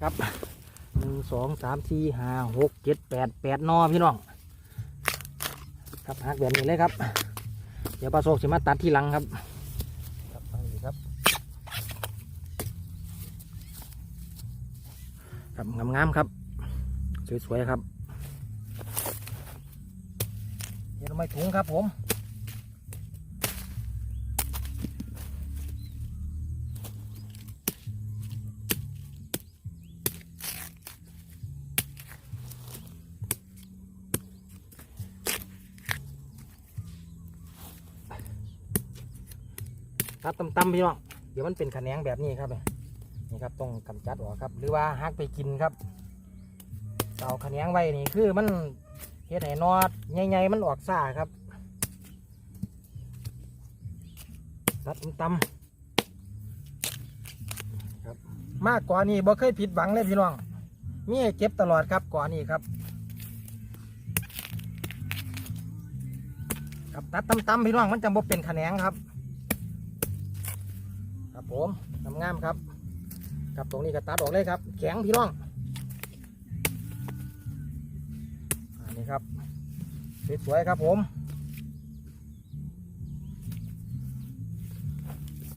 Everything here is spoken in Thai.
ครับหนึ่งสองสามสี่ห้าหกเจ็ดแปดแปดนอพี่น้อง ครับหักแบบนี้เลยครับ เดี๋ยวปลาโศกจะมาตัดที่หลังครับ ครับฟังดีครับ ครับงามๆครับ สวยๆครับเดี๋ยวเราไม่ถุงครับผม ครับตำๆพี่น้องเดี๋ยวมันเป็นขแขนงแบบนี้ครับเนี่ยนี่ครับต้องกำจัดออกครับ หรือว่าหักไปกินครับเอาขแขนงไว้นี่คือมันเฮ็ดให้นอดใหญ่ๆมันออกซ่าครับ ตัดตำๆครับ มากกว่านี้บ่เคยผิดหวังเลยพี่น้องมีเก็บตลอดครับกว่านี้ครับครับตัดตำๆพี่น้องมันจะบ่เป็นขแขนงครับ ครับผมงามๆครับกับตรงนี้ก็ตัดออกเลยครับ แข็งพี่น้องอันนี้ครับสวยๆครับผม